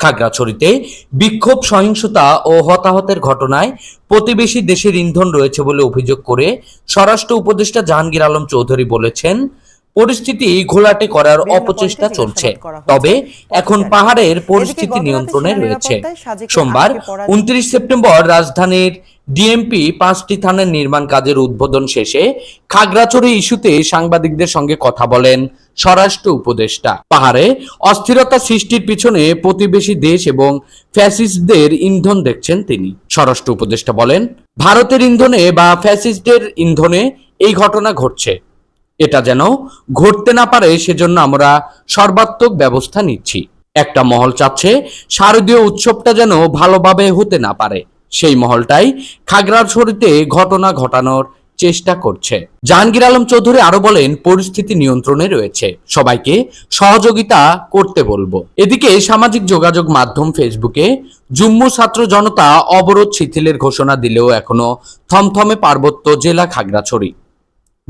খাগড়াছড়িতে বিক্ষোভ, সহিংসতা ও হতাহতের ঘটনায় প্রতিবেশী দেশের ইন্ধন রয়েছে বলে অভিযোগ করে স্বরাষ্ট্র উপদেষ্টা জাহাঙ্গীর আলম চৌধুরী বলেছেন পরিস্থিতি ঘোলাটে করার অপচেষ্টা চলছে। তবে এখন পাহাড়ের পরিস্থিতি নিয়ন্ত্রণে রয়েছে। সোমবার উনত্রিশ সেপ্টেম্বর রাজধানীর ডিএমপি পাঁচটি থানার নির্মাণ কাজের উদ্বোধন শেষে খাগড়াছড়ি ইস্যুতে সাংবাদিকদের সঙ্গে কথা বলেন স্বরাষ্ট্র উপদেষ্টা। পাহাড়ে অস্থিরতা সৃষ্টির পিছনে প্রতিবেশী দেশ এবং ফ্যাসিস্টদের ইন্ধন দেখছেন তিনি। স্বরাষ্ট্র উপদেষ্টা বলেন ভারতের ইন্ধনে বা ফ্যাসিস্টদের ইন্ধনে এই ঘটনা ঘটছে। এটা যেন ঘটতে না পারে, সেজন্য আমরা সর্বাত্মক ব্যবস্থা নিচ্ছি। একটা মহল চাচ্ছে শারদীয় উৎসবটা যেন ভালোভাবে হতে না পারে। সেই মহলটাই খাগড়াছড়িতে ঘটনা ঘটানোর চেষ্টা করছে। জাহাঙ্গীর আলম চৌধুরী আরও বলেন, পরিস্থিতি নিয়ন্ত্রণে রয়েছে। সবাইকে সহযোগিতা করতে বলব। এদিকে সামাজিক যোগাযোগ মাধ্যম ফেসবুকে জুম্মু ছাত্র জনতা অবরোধ শিথিলের ঘোষণা দিলেও এখনও থমথমে পার্বত্য জেলা খাগড়াছড়ি।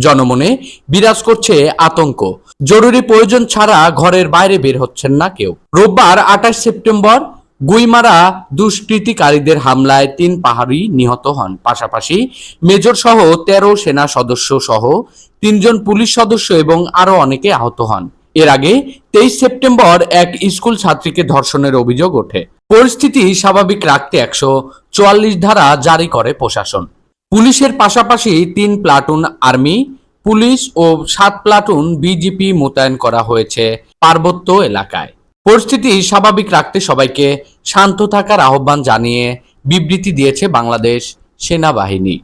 জনমনে বিরাজ করছে আতঙ্ক। জরুরি প্রয়োজন ছাড়া ঘরের বাইরে বের হচ্ছেন না কেউ। রোববার আঠাশ সেপ্টেম্বর গুইমারা দুষ্কৃতিকারীদের হামলায় তিন পাহাড়ি নিহত হন। পাশাপাশি মেজর সহ তেরো সেনা সদস্য সহ তিনজন পুলিশ সদস্য এবং আরও অনেকে আহত হন। এর আগে তেইশ সেপ্টেম্বর এক স্কুল ছাত্রীকে ধর্ষণের অভিযোগ ওঠে। পরিস্থিতি স্বাভাবিক রাখতে একশো চুয়াল্লিশ ধারা জারি করে প্রশাসন। পুলিশের পাশাপাশি তিন প্লাটুন আর্মি, পুলিশ ও সাত প্লাটুন বিজিপি মোতায়েন করা হয়েছে পার্বত্য এলাকায়। পরিস্থিতি স্বাভাবিক রাখতে সবাইকে শান্ত থাকার আহ্বান জানিয়ে বিবৃতি দিয়েছে বাংলাদেশ সেনাবাহিনী।